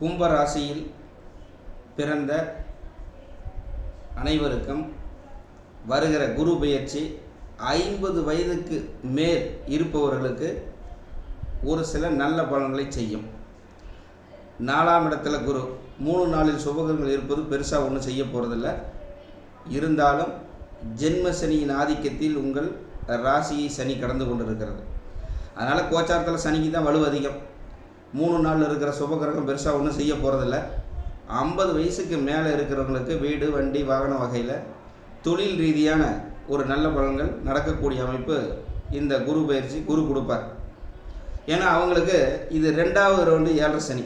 கும்ப ராசியில் பிறந்த அனைவருக்கும் வருகிற குரு பயிற்சி ஐம்பது வயதுக்கு மேல் இருப்பவர்களுக்கு ஒரு சில நல்ல பலன்களை செய்யும். நாலாம் இடத்துல குரு மூணு நாளில் சுபகங்கள் இருப்பது பெருசாக ஒன்றும் செய்ய போகிறதில்ல இருந்தாலும் ஜென்ம சனியின் ஆதிக்கத்தில் உங்கள் ராசியை சனி கடந்து கொண்டிருக்கிறது. அதனால் கோச்சாரத்தில் சனிக்கு தான் வலு அதிகம். மூணு நாளில் இருக்கிற சுபகிரகம் பெருசாக ஒன்றும் செய்ய போகிறதில்ல ஐம்பது வயசுக்கு மேலே இருக்கிறவங்களுக்கு வீடு வண்டி வாகன வகையில் தொழில் ரீதியான ஒரு நல்ல பலன்கள் நடக்கக்கூடிய அமைப்பு இந்த குரு பயிற்சி குரு கொடுப்பார். ஏன்னா அவங்களுக்கு இது ரெண்டாவது ரவுண்டு ஏழரை சனி.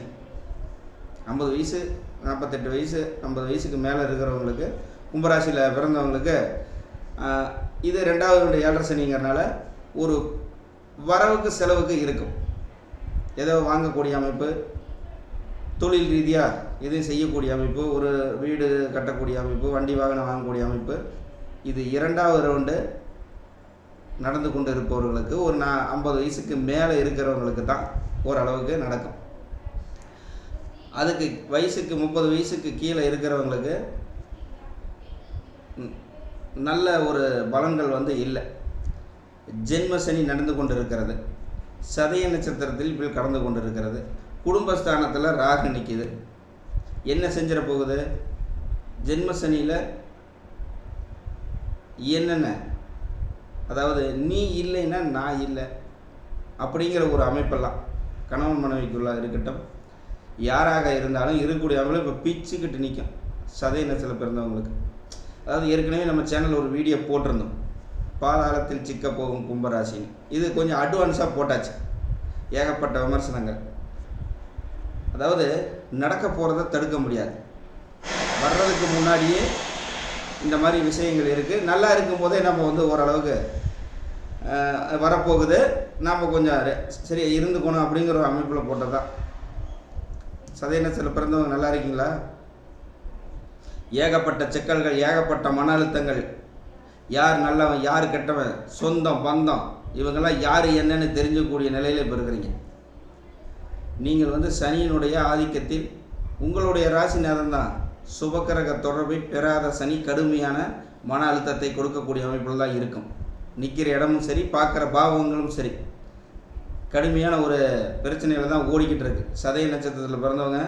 ஐம்பது வயசு நாற்பத்தெட்டு வயசு ஐம்பது வயசுக்கு மேலே இருக்கிறவங்களுக்கு கும்பராசியில் பிறந்தவங்களுக்கு இது ரெண்டாவது ரவுண்டு ஏழரை சனிங்கிறனால ஒரு வரவுக்கு செலவுக்கு இருக்கும். ஏதோ வாங்கக்கூடிய அமைப்பு தொழில் ரீதியாக எதுவும் செய்யக்கூடிய அமைப்பு ஒரு வீடு கட்டக்கூடிய அமைப்பு வண்டி வாகனம் வாங்கக்கூடிய அமைப்பு இது இரண்டாவது ரவுண்டு நடந்து கொண்டு இருப்பவர்களுக்கு ஒரு நான் ஐம்பது வயசுக்கு மேலே இருக்கிறவங்களுக்கு தான் ஓரளவுக்கு நடக்கும். அதுக்கு வயசுக்கு முப்பது வயசுக்கு கீழே இருக்கிறவங்களுக்கு நல்ல ஒரு பலன்கள் வந்து இல்லை. ஜென்ம சனி நடந்து கொண்டு இருக்கிறது சதய நட்சத்திரத்தில் இப்போ கடந்து கொண்டு இருக்கிறது குடும்பஸ்தானத்தில் ராகு நிற்கிது என்ன செஞ்சிட போகுது? ஜென்ம சனியில் என்னென்ன? அதாவது நீ இல்லைன்னா நான் இல்லை அப்படிங்கிற ஒரு அமைப்பெல்லாம் கணவன் மனைவிக்குள்ளாக இருக்கட்டும். யாராக இருந்தாலும் இருக்கக்கூடிய அவங்களும் இப்போ பிச்சுக்கிட்டு நிற்கும் சதய நட்சத்திரம் பிறந்தவங்களுக்கு. அதாவது ஏற்கனவே நம்ம சேனலில் ஒரு வீடியோ போட்டிருந்தோம். பாதாளத்தில் சிக்க போகும் கும்பராசின்னு இது கொஞ்சம் அட்வான்ஸாக போட்டாச்சு. ஏகப்பட்ட விமர்சனங்கள். அதாவது நடக்க போகிறத தடுக்க முடியாது. வர்றதுக்கு முன்னாடியே இந்த மாதிரி விஷயங்கள் இருக்குது நல்லா இருக்கும்போதே நம்ம வந்து ஓரளவுக்கு வரப்போகுது. நாம் கொஞ்சம் சரியாக சரி இருந்துக்கணும் அப்படிங்கிற ஒரு அமைப்பில் போட்டது தான். சதயநத்தில் பிறந்தவங்க நல்லா இருக்கீங்களா? ஏகப்பட்ட சிக்கல்கள் ஏகப்பட்ட மன அழுத்தங்கள். யார் நல்லவன் யார் கெட்டவன் சொந்தம் பந்தம் இவங்கெல்லாம் யார் என்னன்னு தெரிஞ்சக்கூடிய நிலையில் இப்போ இருக்கிறீங்க நீங்கள் வந்து சனியினுடைய ஆதிக்கத்தில் உங்களுடைய ராசிநாதன் தான் சுபக்கிரக தொடர்பை பெறாத சனி கடுமையான மன அழுத்தத்தை கொடுக்கக்கூடிய அமைப்பில் தான் இருக்கும். நிற்கிற இடமும் சரி பார்க்குற பாவங்களும் சரி. கடுமையான ஒரு பிரச்சனையில் தான் ஓடிக்கிட்டு இருக்கு. சதய நட்சத்திரத்தில் பிறந்தவங்க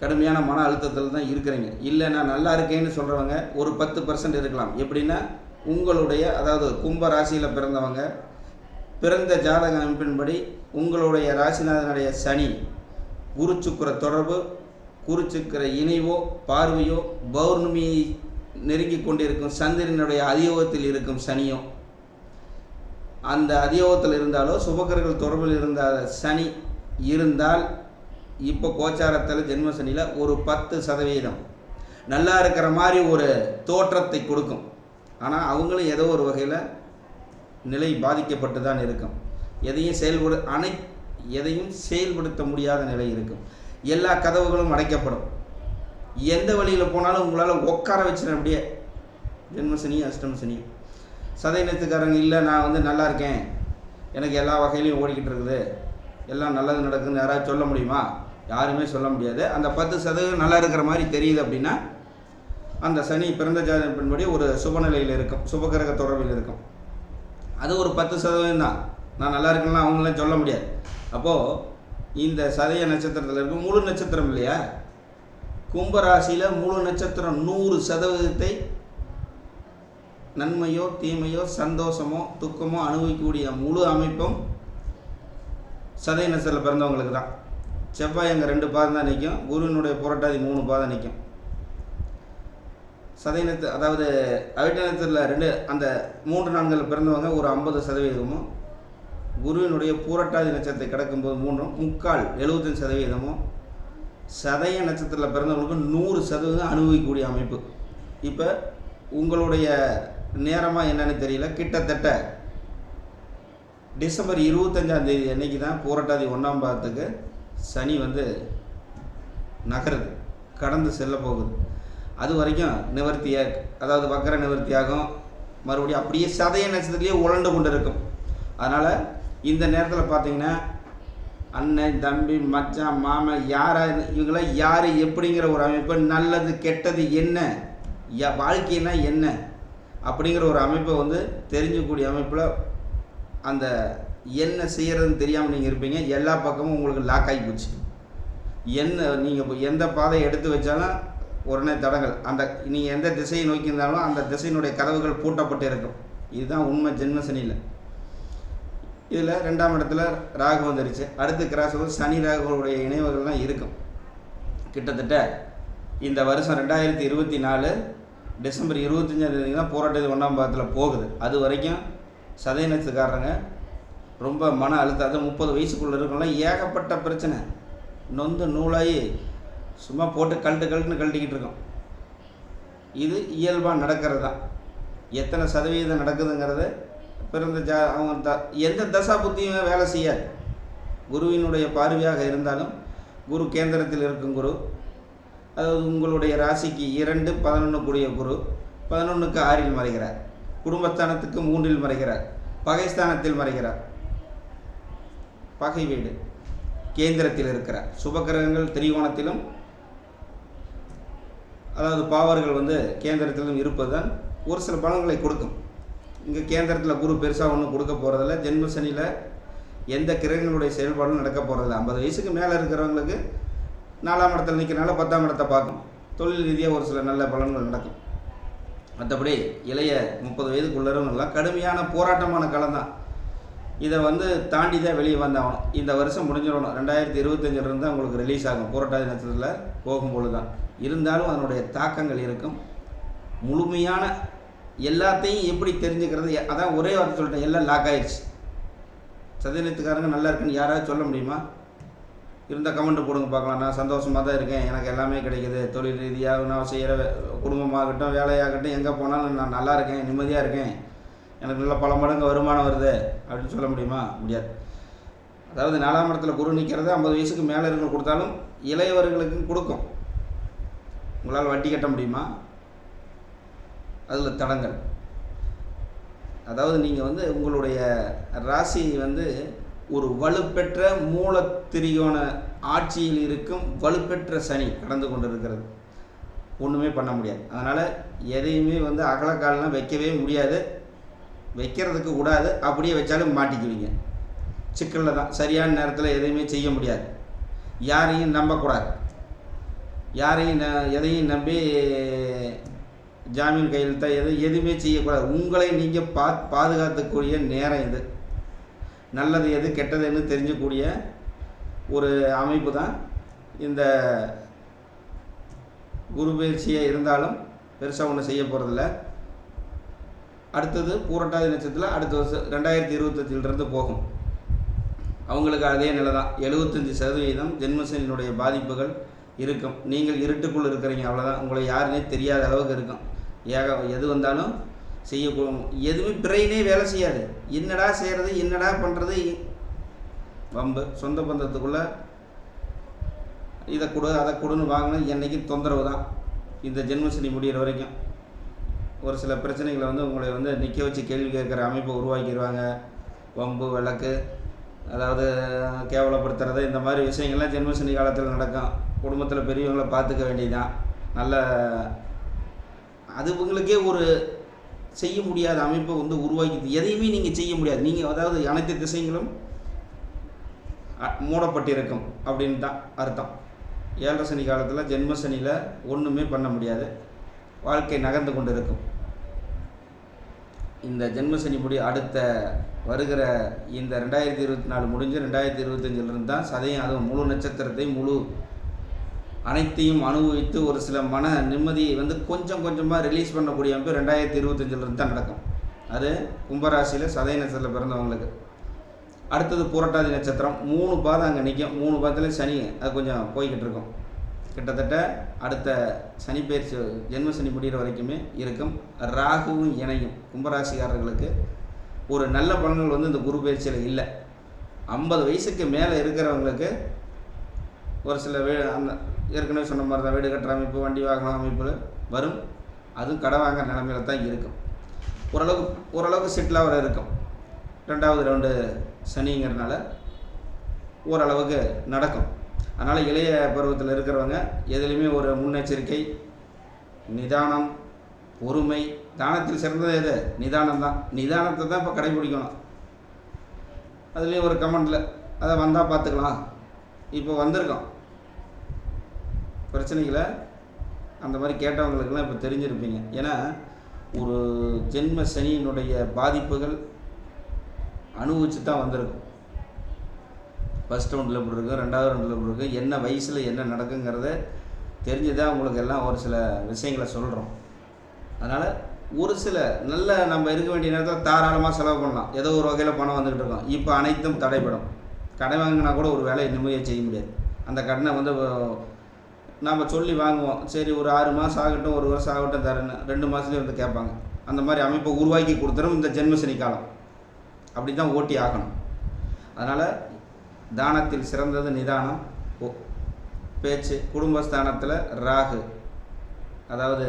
கடுமையான மன அழுத்தத்தில் தான் இருக்கிறீங்க. இல்லை நான் நல்லா இருக்கேன்னு சொல்கிறவங்க ஒரு பத்து பர்சன்ட் இருக்கலாம். எப்படின்னா உங்களுடைய அதாவது கும்ப ராசியில் பிறந்தவங்க பிறந்த ஜாதக அமைப்பின்படி உங்களுடைய ராசிநாதனுடைய சனி குரு சுக்கிர தொடர்பு குரு இணைவோ பார்வையோ பௌர்ணமியை நெருங்கி கொண்டிருக்கும் சந்திரனுடைய அதியோகத்தில் இருக்கும் சனியோ அந்த அதியோகத்தில் இருந்தாலோ சுபகர்கள் தொடர்பில் இருந்த சனி இருந்தால் இப்போ கோச்சாரத்தில் ஜென்ம சனியில் ஒரு பத்து சதவீதம். நல்லா இருக்கிற மாதிரி ஒரு தோற்றத்தை கொடுக்கும். ஆனால் அவங்களும் ஏதோ ஒரு வகையில் நிலை பாதிக்கப்பட்டு தான் இருக்கும். எதையும் செயல்படு அனை எதையும் செயல்படுத்த முடியாத நிலை இருக்கும். எல்லா கதவுகளும் அடைக்கப்படும். எந்த வழியில் போனாலும் உங்களால் உட்கார வச்சிட அப்படியே ஜென்மசனி சனி அஷ்டம இல்லை நான் வந்து நல்லா இருக்கேன். எனக்கு எல்லா வகையிலையும் ஓடிக்கிட்டு இருக்குது. எல்லாம் நல்லது நடக்குதுன்னு யாராவது சொல்ல முடியுமா? யாருமே சொல்ல முடியாது. அந்த பத்து சதவீதம் நல்லா இருக்கிற மாதிரி தெரியுது அப்படின்னா அந்த சனி பிறந்த ஜாதகத்தின்படி ஒரு சுபநிலையில் இருக்கும். சுபகிரக தொடர்பில் இருக்கும். அது ஒரு பத்து சதவீதம் தான். நான் நல்லா இருக்கேன்னா அவங்களாம் சொல்ல முடியாது. அப்போது இந்த சதய நட்சத்திரத்தில் இருக்கும் முழு நட்சத்திரம் இல்லையா? கும்பராசியில் முழு நட்சத்திரம் நூறு சதவீதத்தை நன்மையோ தீமையோ சந்தோஷமோ துக்கமோ அனுபவிக்கக்கூடிய முழு அமைப்பும் சதய நட்சத்திரத்தில் பிறந்தவங்களுக்கு தான். செவ்வாய் அங்கே ரெண்டு பாதம் தான் நிற்கும் குருவினுடைய புரட்டாதி மூணு பாதம் நிற்கும் சதயநத்து அதாவது அவிட்டநத்தில் ரெண்டு அந்த மூன்று நான்கில் பிறந்தவங்க ஒரு ஐம்பது சதவீதமும் குருவினுடைய பூரட்டாதி நட்சத்திரத்தை கிடக்கும்போது மூன்றும் முக்கால் எழுபத்தஞ்சு சதவீதமும் சதய நட்சத்திரத்தில் பிறந்தவங்களுக்கு நூறு சதவீதம் அனுபவிக்கக்கூடிய அமைப்பு. இப்போ உங்களுடைய நேரமாக என்னன்னு தெரியல. கிட்டத்தட்ட டிசம்பர் இருபத்தஞ்சாம் தேதி அன்னைக்கு தான் பூரட்டாதி ஒன்றாம் பாதத்துக்கு சனி வந்து நகருது கடந்து செல்ல போகுது. அது வரைக்கும் நிவர்த்தியாக அதாவது வக்கர நிவர்த்தியாகும் மறுபடியும் அப்படியே சதய நட்சத்திரத்துலேயே உழண்டு கொண்டு இருக்கும் அதனால் இந்த நேரத்தில் பார்த்தீங்கன்னா அண்ணன் தம்பி மச்சான் மாமன் யாரா இவங்களாம் யார் எப்படிங்கிற ஒரு அமைப்பு நல்லது கெட்டது என்ன யா வாழ்க்கைனா என்ன அப்படிங்கிற ஒரு அமைப்பை வந்து தெரிஞ்சக்கூடிய அமைப்பில் அந்த என்ன செய்கிறதுன்னு தெரியாமல் நீங்கள் இருப்பீங்க. எல்லா பக்கமும் உங்களுக்கு லாக் ஆகி போச்சு. என்ன நீங்கள் இப்போ எந்த பாதையை எடுத்து வச்சாலும் உடனே தடங்கள். அந்த நீங்கள் எந்த திசையை நோக்கி இருந்தாலும் அந்த திசையினுடைய கதவுகள் பூட்டப்பட்டு இருக்கும். இதுதான் உண்மை ஜென்ம சனியில். இதில் ரெண்டாம் இடத்துல ராகு வந்துருச்சு. அடுத்து கிராஸ் வந்து சனி ராகுடைய இணைவுகள்லாம் இருக்கும். கிட்டத்தட்ட இந்த வருஷம் ரெண்டாயிரத்தி இருபத்தி நாலு டிசம்பர் இருபத்தஞ்சாம் தேதி தான் போராட்டத்து ஒன்றாம் பாதத்தில் போகுது. அது வரைக்கும் சதய நட்சத்திரக்காரங்க ரொம்ப மன அழுத்தம். அது முப்பது வயசுக்குள்ளே இருக்கலாம் ஏகப்பட்ட பிரச்சனை. நொந்து நூலாகி சும்மா போட்டு கழட்டு கழட்டுன்னு கழட்டிக்கிட்டு இருக்கோம். இது இயல்பாக நடக்கிறது தான். எத்தனை சதவீதம் நடக்குதுங்கிறது பிறந்த ஜா அவங்க த எந்த தசா புத்தியுமே வேலை செய்யாது. குருவினுடைய பார்வையாக இருந்தாலும் குரு கேந்திரத்தில் இருக்கும் குரு. அதாவது உங்களுடைய ராசிக்கு இரண்டு பதினொன்று கூடிய குரு. பதினொன்றுக்கு ஆறில் மறைகிறார். குடும்பஸ்தானத்துக்கு மூன்றில் மறைகிறார். பகைஸ்தானத்தில் மறைகிறார். பகை வீடு. கேந்திரத்தில் இருக்கிற சுபகிரகங்கள் திரிகோணத்திலும் அதாவது பாவர்கள் வந்து கேந்திரத்திலும் இருப்பது தான் ஒரு சில பலன்களை கொடுக்கும். இங்கே கேந்திரத்தில் குரு பெருசாக ஒன்றும் கொடுக்க போகிறதில்ல ஜென்ம சனியில் எந்த கிரகங்களுடைய செயல்பாடும் நடக்க போகிறதில்ல ஐம்பது வயசுக்கு மேலே இருக்கிறவங்களுக்கு நாலாம் இடத்துல நிற்கிறனால பத்தாம் இடத்தை பார்க்கும் தொழில் ரீதியாக ஒரு சில நல்ல பலன்கள் நடக்கும். மற்றபடி இளைய முப்பது வயதுக்குள்ளவங்கெல்லாம் கடுமையான போராட்டமான காலம் தான் இதை வந்து தாண்டி தான் வெளியே வந்தாகணும். இந்த வருஷம் முடிஞ்சிடணும். ரெண்டாயிரத்தி இருபத்தஞ்சிலிருந்து தான் உங்களுக்கு ரிலீஸ் ஆகும். புரட்டாதி நட்சத்திரத்தில் போகும்பொழுது தான் இருந்தாலும் அதனுடைய தாக்கங்கள் இருக்கும். முழுமையான எல்லாத்தையும் எப்படி தெரிஞ்சுக்கிறது? அதான் ஒரே வார்த்தை சொல்லிட்டேன். எல்லாம் லாக் ஆயிடுச்சு சதவீதத்துக்காரங்க நல்லா இருக்குன்னு யாராவது சொல்ல முடியுமா? இருந்தால் கமெண்ட் போடுங்க பார்க்கலாம். நான் சந்தோஷமாக தான் இருக்கேன். எனக்கு எல்லாமே கிடைக்குது. தொழில் ரீதியாக நான் செய்கிற குடும்பமாகட்டும் வேலையாகட்டும் எங்கே போனாலும் நான் நல்லா இருக்கேன் நிம்மதியாக இருக்கேன். எனக்கு நல்ல பல மடங்கு வருமானம் வருது அப்படின்னு சொல்ல முடியுமா? முடியாது. அதாவது நாலாம் இடத்துல குரு நிற்கிறது ஐம்பது வயசுக்கு மேலே இருக்க கொடுத்தாலும் இளையவர்களுக்கு கொடுக்கும். உங்களால் வட்டி கட்ட முடியுமா? அதில் தடங்கள். அதாவது நீங்கள் வந்து உங்களுடைய ராசி வந்து ஒரு வலுப்பெற்ற மூலத்திரியோன ஆட்சியில் இருக்கும் வலுப்பெற்ற சனி கடந்து கொண்டு இருக்கிறது ஒன்றுமே பண்ண முடியாது. அதனால் எதையுமே வந்து அகலக்காலெலாம் வைக்கவே முடியாது. வைக்கிறதுக்கு கூடாது. அப்படியே வச்சாலும் மாட்டிக்குவீங்க. சிக்கலில் தான். சரியான நேரத்தில் எதையுமே செய்ய முடியாது. யாரையும் நம்பக்கூடாது. யாரையும் ந- எதையும் நம்பி ஜாமீன் கையெழுத்தா எது எதுவுமே செய்யக்கூடாது. உங்களை நீங்கள் பா பாதுகாத்துக்கூடிய நேரம் இது. நல்லது எது கெட்டதுன்னு தெரிஞ்சக்கூடிய ஒரு அமைப்பு தான் இந்த குரு பயிற்சியாக இருந்தாலும் பெருசாக ஒன்றும் செய்ய போகிறதில்ல அடுத்தது பூரட்டாதி நட்சத்திரத்தில் அடுத்த வருஷம் ரெண்டாயிரத்தி இருபத்தஞ்சிலிருந்து போகும். அவங்களுக்கு அதே நிலை தான் எழுபத்தஞ்சி சதவீதம் ஜென்மசனியினுடைய பாதிப்புகள் இருக்கும். நீங்கள் இருட்டுக்குள் இருக்கிறீங்க அவ்வளோதான் உங்களை யாருன்னே தெரியாத அளவுக்கு இருக்கும். ஏக எது வந்தாலும் செய்யக்கூடும். எதுவுமே பிரெயினே வேலை செய்யாது. என்னடா செய்கிறது என்னடா பண்ணுறது வம்பு. சொந்த பந்தத்துக்குள்ளே இதை கொடு அதை கொடுன்னு வாங்கினது என்றைக்கும் தொந்தரவு தான் இந்த ஜென்மசனி முடிகிற வரைக்கும். ஒரு சில பிரச்சனைகளை வந்து உங்களை வந்து நிற்க வச்சு கேள்வி கேட்குற அமைப்பை உருவாக்கிடுவாங்க வம்பு விளக்கு அதாவது கேவலப்படுத்துறது இந்த மாதிரி விஷயங்கள்லாம் ஜென்மசனி காலத்தில் நடக்கும். குடும்பத்தில் பெரியவங்களை பார்த்துக்க வேண்டியதுதான். நல்ல அது உங்களுக்கே ஒரு செய்ய முடியாத அமைப்பை வந்து உருவாக்கி எதையுமே நீங்கள் செய்ய முடியாது. நீங்கள் அதாவது அனைத்து திசைகளும் மூடப்பட்டிருக்கும் அப்படின்னு தான் அர்த்தம். ஏழரை சனி காலத்தில் ஜென்ம சனியில் ஒன்றுமே பண்ண முடியாது. வாழ்க்கை நகர்ந்து கொண்டு இருக்கும் இந்த ஜென்ம சனி முடி அடுத்த வருகிற இந்த ரெண்டாயிரத்தி இருபத்தி நாலு முடிஞ்சு ரெண்டாயிரத்தி இருபத்தஞ்சிலிருந்து தான் சதயம் அதுவும் முழு நட்சத்திரத்தை முழு அனைத்தையும் அனுபவித்து ஒரு சில மன நிம்மதியை வந்து கொஞ்சம் கொஞ்சமாக ரிலீஸ் பண்ணக்கூடிய அமைப்பு ரெண்டாயிரத்தி இருபத்தஞ்சிலிருந்து தான் நடக்கும். அது கும்பராசியில் சதய நட்சத்திரத்தில் பிறந்தவங்களுக்கு. அடுத்தது புரட்டாதி நட்சத்திரம் மூணு பாதம் அங்கே நிற்கும் மூணு பாதத்தில் சனி அது கொஞ்சம் போய்கிட்டு இருக்கும். கிட்டத்தட்ட அடுத்த சனி பயிற்சி ஜென்ம சனி முடிகிற வரைக்குமே இருக்கும். ராகுவும் இணையும் கும்பராசிக்காரர்களுக்கு ஒரு நல்ல பலன்கள் வந்து இந்த குரு பயிற்சியில் இல்லை. ஐம்பது வயசுக்கு மேலே இருக்கிறவங்களுக்கு ஒரு சில வீடு அந்த ஏற்கனவே சொன்ன மாதிரி தான் வீடு கட்டுற அமைப்பு வண்டி வாகன அமைப்பு வரும். அதுவும் கடை வாங்குற நிலமையில தான் இருக்கும். ஓரளவுக்கு ஓரளவுக்கு செட்டில் வர இருக்கும். ரெண்டாவது ரவுண்டு சனிங்கிறனால ஓரளவுக்கு நடக்கும். அதனால் இளைய பருவத்தில் இருக்கிறவங்க எதுலேயுமே ஒரு முன்னெச்சரிக்கை நிதானம் பொறுமை தானத்தில் சிறந்தது எது? நிதானம் தான் நிதானத்தை தான் இப்போ கடைபிடிக்கணும். அதுலேயும் ஒரு கமெண்டில் அதை வந்தால் பார்த்துக்கலாம். இப்போ வந்திருக்கோம். பிரச்சனைகளை அந்த மாதிரி கேட்டவங்களுக்கெல்லாம் இப்போ தெரிஞ்சிருப்பீங்க. ஏன்னா ஒரு ஜென்ம சனியினுடைய பாதிப்புகள் அனுபவிச்சு தான் வந்திருக்கும். ஃபஸ்ட் ரவுண்டில் எப்படி இருக்கும் ரெண்டாவது ரவுண்டில் எப்படி இருக்கும் என்ன வயசில் என்ன நடக்குங்கிறத தெரிஞ்சு தான் உங்களுக்கு எல்லாம் ஒரு சில விஷயங்களை சொல்கிறோம் அதனால் ஒரு சில நல்ல நம்ம இருக்க வேண்டிய நேரத்தில் தாராளமாக செலவு பண்ணலாம். ஏதோ ஒரு வகையில் பணம் வந்துக்கிட்டு இருக்கோம். இப்போ அனைத்தும் தடைப்படும் கடை வாங்கினா கூட ஒரு வேலையை நிம்மதியாக செய்ய முடியாது. அந்த கடனை வந்து நாம் சொல்லி வாங்குவோம். சரி ஒரு ஆறு மாதம் ஆகட்டும் ஒரு வருஷம் ஆகட்டும் தரேன்னு ரெண்டு மாதத்துலேயே வந்து கேட்பாங்க. அந்த மாதிரி அமைப்பை உருவாக்கி கொடுத்துரும் இந்த ஜென்மசனி காலம். அப்படி தான் ஓட்டி ஆகணும். அதனால் தானத்தில் சிறந்தது நிதானம் பேச்சு குடும்பஸ்தானத்தில் ராகு. அதாவது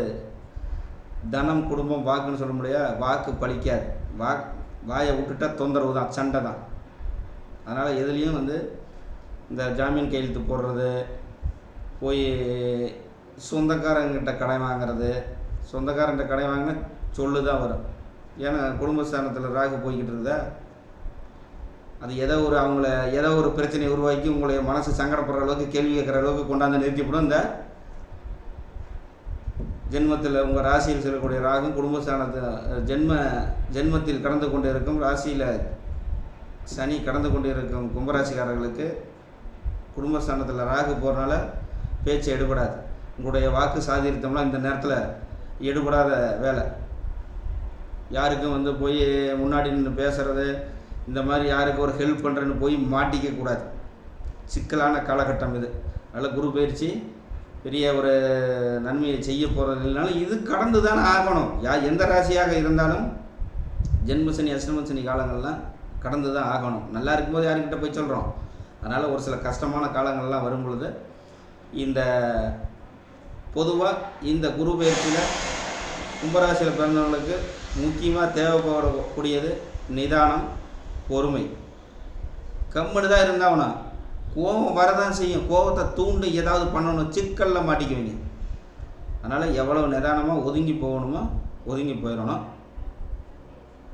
தனம் குடும்பம் வாக்குன்னு சொல்ல முடியாது வாக்கு பலிக்காது வா வாயை விட்டுட்டா தொந்தரவு தான் சண்டை தான். அதனால் எதுலேயும் வந்து இந்த ஜாமீன் கையெழுத்து போடுறது போய் சொந்தக்காரங்கிட்ட கடை வாங்குறது சொந்தக்காரங்கிட்ட கடை வாங்கினா சொல்லு தான் வரும். ஏன்னா குடும்பஸ்தானத்தில் ராகு போய்கிட்டு இருக்குதா? அது ஏதோ ஒரு அவங்கள ஏதோ ஒரு பிரச்சனையை உருவாக்கி உங்களுடைய மனசு சங்கடப்படுற அளவுக்கு கேள்வி கேட்குற அளவுக்கு கொண்டாந்து நிறுத்திவிடும். இந்த ஜென்மத்தில் உங்கள் ராசியில் செல்லக்கூடிய ராகும் குடும்பஸ்தானத்தில் ஜென்ம ஜென்மத்தில் கடந்து கொண்டு இருக்கும் ராசியில் சனி கடந்து கொண்டு இருக்கும் கும்பராசிக்காரர்களுக்கு குடும்பஸ்தானத்தில் ராகு போகிறனால பேச்சு எடுபடாது. உங்களுடைய வாக்கு சாதித்தம்லாம் இந்த நேரத்தில் எடுபடாத வேலை. யாருக்கும் வந்து போய் முன்னாடி நின்று பேசுகிறது இந்த மாதிரி யாருக்கு ஒரு ஹெல்ப் பண்ணுறேன்னு போய் மாட்டிக்க கூடாது. சிக்கலான காலகட்டம் இது. அதனால் குரு பயிற்சி பெரிய ஒரு நன்மையை செய்ய போகிறது இல்லைனாலும் இது கடந்து தானே ஆகணும். யா எந்த ராசியாக இருந்தாலும் ஜென்மசனி அஷ்டமசனி காலங்கள்லாம் கடந்து தான் ஆகணும். நல்லா இருக்கும்போது யாருக்கிட்ட போய் சொல்கிறோம் அதனால் ஒரு சில கஷ்டமான காலங்கள்லாம் வரும் பொழுது இந்த பொதுவாக இந்த குரு பயிற்சியில் கும்பராசியில் பிறந்தவங்களுக்கு முக்கியமாக தேவைப்படக்கூடியது நிதானம் பொறுமை. கம்முன்னு தான் இருந்தாவனா? கோபம் வரதான் செய்யும். கோபத்தை தூண்டு ஏதாவது பண்ணணும். சிக்கலில் மாட்டிக்குவீங்க. அதனால் எவ்வளோ நிதானமாக ஒதுங்கி போகணுமோ ஒதுங்கி போயிடணும்.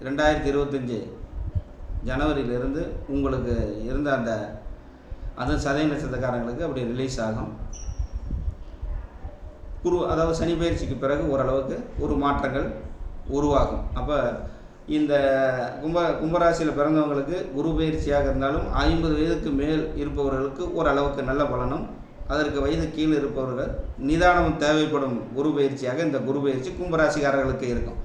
ரெண்டாயிரத்தி இருபத்தஞ்சி ஜனவரியிலிருந்து உங்களுக்கு இருந்த அந்த அதுவும் சதய நட்சத்திரக்காரங்களுக்கு அப்படி ரிலீஸ் ஆகும். குரு அதாவது சனி பயிற்சிக்கு பிறகு ஓரளவுக்கு ஒரு மாற்றங்கள் உருவாகும். அப்போ இந்த கும்ப கும்பராசியில் பிறந்தவங்களுக்கு குரு பயிற்சியாக இருந்தாலும் ஐம்பது வயதுக்கு மேல் இருப்பவர்களுக்கு ஓரளவுக்கு நல்ல பலனும் அதற்கு வயது கீழ் இருப்பவர்கள் நிதானம் தேவைப்படும் குரு பயிற்சியாக இந்த குரு பயிற்சி கும்பராசிக்காரர்களுக்கு இருக்கும்.